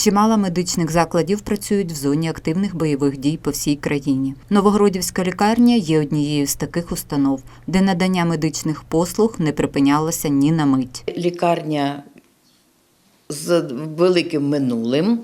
Чимало медичних закладів працюють в зоні активних бойових дій по всій країні. Новогродівська лікарня є однією з таких установ, де надання медичних послуг не припинялося ні на мить. Лікарня з великим минулим,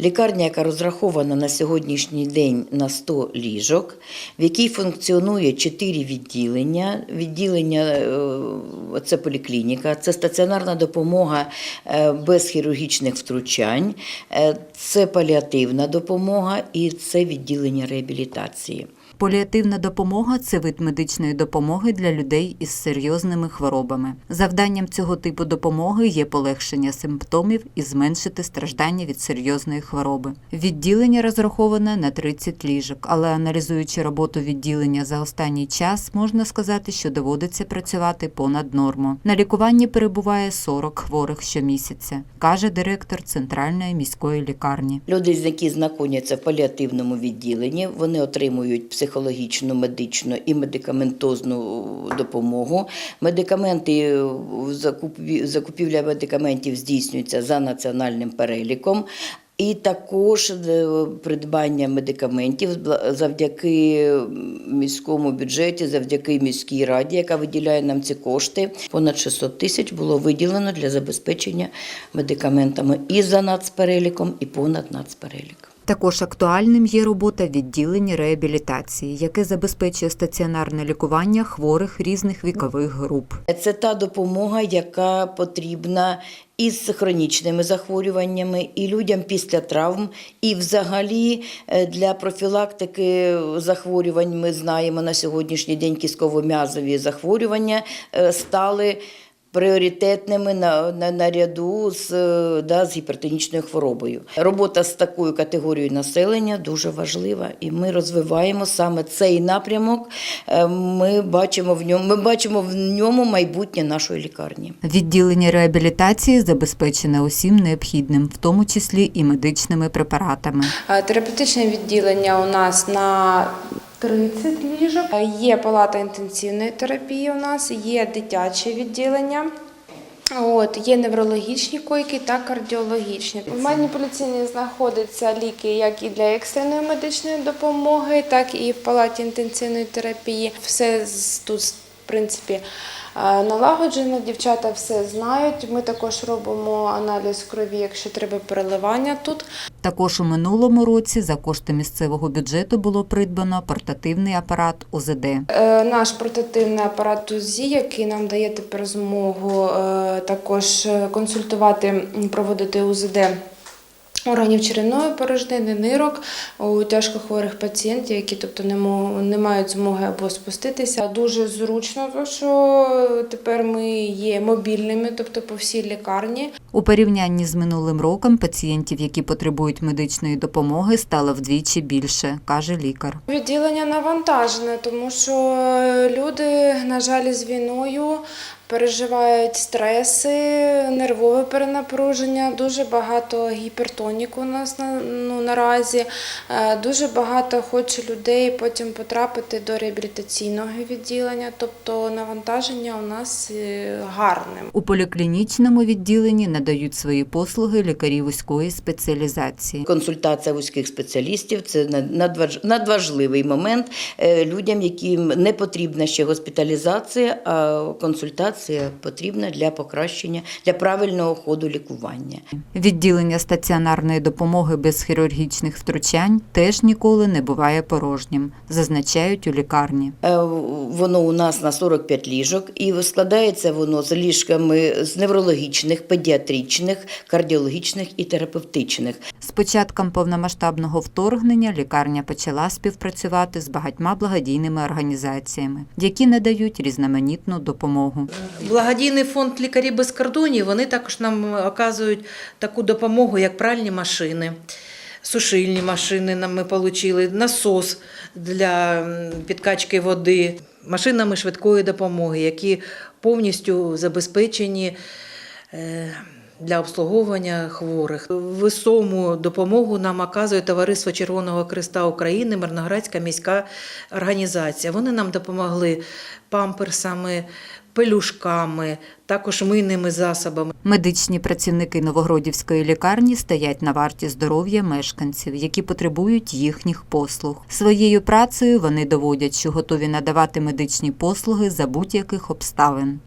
лікарня, яка розрахована на сьогоднішній день на 100 ліжок, в якій функціонує 4 відділення. Відділення е, це поліклініка, це стаціонарна допомога е, без хірургічних втручань, е, це паліативна допомога і це відділення реабілітації. Поліативна допомога це вид медичної допомоги для людей із серйозними хворобами. Завданням цього типу допомоги є полегшення симптомів і зменшити страждання від серйозної хвороби. Відділення розраховане на 30 ліжок, але аналізуючи роботу відділення за останній час, можна сказати, що доводиться працювати понад норму. На лікуванні перебуває 40 хворих щомісяця, каже директор центральної міської лікарні. Люди, які знаходяться в паліативному відділенні, вони отримують психологічну, медичну і медикаментозну допомогу. Медикаменти закуп- закупівля медикаментів здійснюється за національним переліком. І також е, придбання медикаментів завдяки міському бюджеті, завдяки міській раді, яка виділяє нам ці кошти. Понад 600 тисяч було виділено для забезпечення медикаментами і за нацпереліком, і понад нацперелік. Також актуальним є робота відділення реабілітації, яке забезпечує стаціонарне лікування хворих різних вікових груп. Це та допомога, яка потрібна із хронічними захворюваннями, і людям після травм, і взагалі е, для профілактики захворювань ми знаємо на сьогоднішній день кістково-м'язові захворювання е, стали. Пріоритетними на, на, наряду з, е, да, з гіпертонічною хворобою. Робота з такою категорією населення дуже важлива, і ми розвиваємо саме цей напрямок. Е, Ми бачимо в ньому, ми бачимо в ньому майбутнє нашої лікарні. Відділення реабілітації забезпечене усім необхідним, в тому числі і медичними препаратами. Е, Терапевтичне відділення у нас на 30 ліжок. Е, Є палата інтенсивної терапії у нас, є дитяче відділення. От, є неврологічні койки та кардіологічні. В маніпуляційній знаходяться ліки як і для екстреної медичної допомоги, так і в палаті інтенсивної терапії. Все тут, принципі, е, налагоджено. Дівчата все знають. Ми також робимо аналіз крові, якщо треба переливання тут. Також у минулому році за кошти місцевого бюджету було придбано портативний апарат ОЗД. Е, Наш портативний апарат УЗІ, який нам дає тепер змогу е, також консультувати, проводити УЗД органів черевної порожнини, нирок у тяжкохворих пацієнтів, які тобто не, не мають змоги або спуститися. Дуже зручно, тому що тепер ми є мобільними, тобто по всій лікарні. У порівнянні з минулим роком пацієнтів, які потребують медичної допомоги, стало вдвічі більше, каже лікар. Відділення навантажене, тому що люди, на жаль, з війною переживають стреси, нервове перенапруження, дуже багато гіпертоніку у нас на, ну, наразі. Е, Дуже багато хоче людей потім потрапити до реабілітаційного відділення, тобто навантаження у нас е, гарне. У поліклінічному відділенні надають свої послуги лікарі вузької спеціалізації. Консультація вузьких спеціалістів це надваж- надважливий момент е, людям, яким не потрібна ще госпіталізація, а консультація потрібна для покращення, для правильного ходу лікування. Відділення стаціонарної допомоги без хірургічних втручань теж ніколи не буває порожнім, зазначають у лікарні. Е, Воно у нас на 45 ліжок, і складається воно з ліжками з неврологічних, педіатричних, кардіологічних і терапевтичних. З початком повномасштабного вторгнення лікарня почала співпрацювати з багатьма благодійними організаціями, які надають різноманітну допомогу. Благодійний фонд лікарі без кордонів вони також нам оказують таку допомогу, як пральні машини, сушильні машини. Нам ми отримали, насос для підкачки води, машинами швидкої допомоги, які повністю забезпечені. е, Для обслуговування хворих весому допомогу нам оказує Товариство Червоного Христа України, Мирноградська міська організація. Вони нам допомогли памперсами, пелюшками, також мийними засобами. Медичні працівники Новогродівської лікарні стоять на варті здоров'я мешканців, які потребують їхніх послуг. Своєю працею вони доводять, що готові надавати медичні послуги за будь-яких обставин.